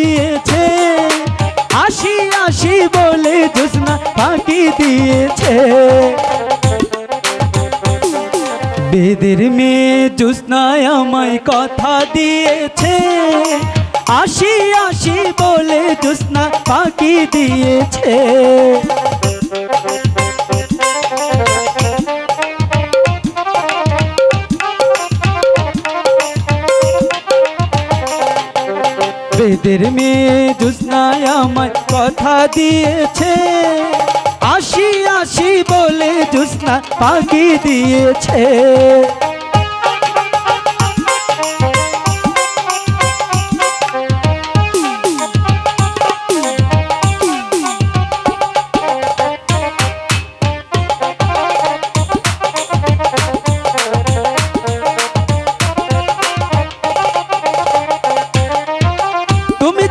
দিয়েছে। আসি আসি বলে জোসনা ফাঁকি দিয়েছে। বেদের মেয়ে জোসনায় আমায় কথা দিয়েছে। আসি আসি বলে জোসনা ফাঁকি দিয়েছে। বেদের মেয়ে জুসনায় আমায় কথা দিয়েছে। আসি আসি বলে জুসনা পাখি দিয়েছে।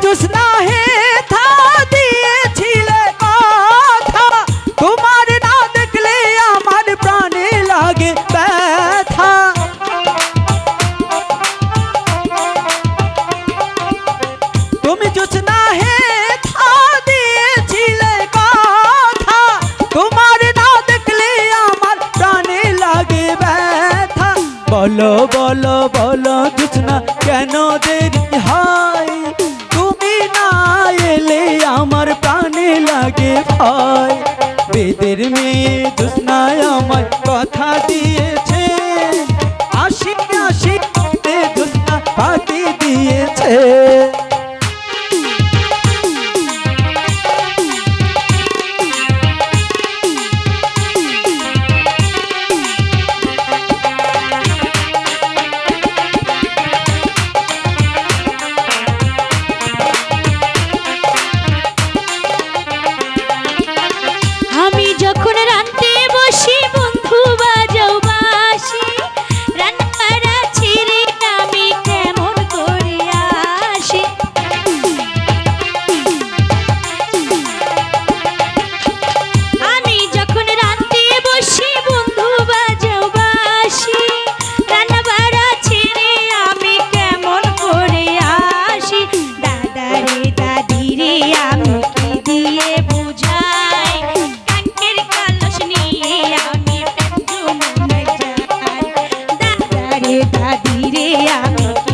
জোসনা হে থা দিয়েছিলে কথা তোমার না দেখলে আমার প্রাণে লাগে ব্যথা তুমি জোসনা হে থা দিয়েছিলে কথা তোমার না দেখলে আমার প্রাণে লাগে ব্যথা বলো বলো বলো জোসনা কেন দেরি হয় তুমি না এলে আমার প্রাণে লাগে ভয়। বেদের মেয়ে জোসনায় আমার কথা দাদারে দাদিরে আমি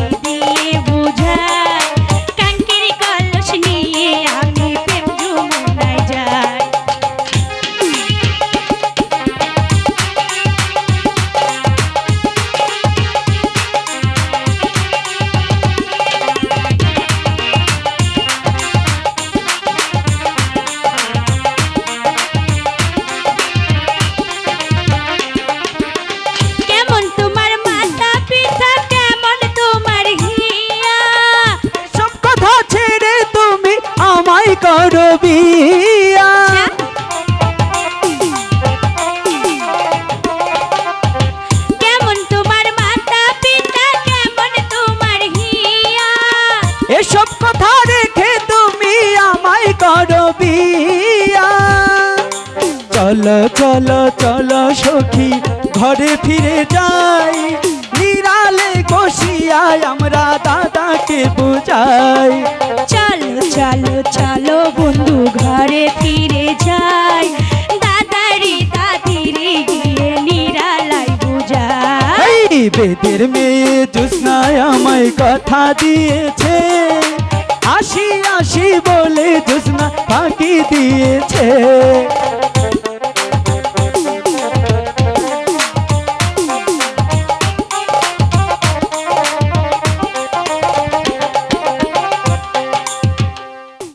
বিয়া কেমন তোমার মাথা পিঠা কেমন তোমার হিয়া? এসব কথা রেখে তুমি আমায় করো বিয়া। চলো চলো চলো সখী ঘরে ফিরে যাই। নিরালে বসিয়ায় আমরা দাদাকে বুঝাই। চলো চলো চলো বেদের মেয়ে জুসনায় আমায় কথা দিয়েছে। আসি আসি বলে জুসনা ফাঁকি দিয়েছে।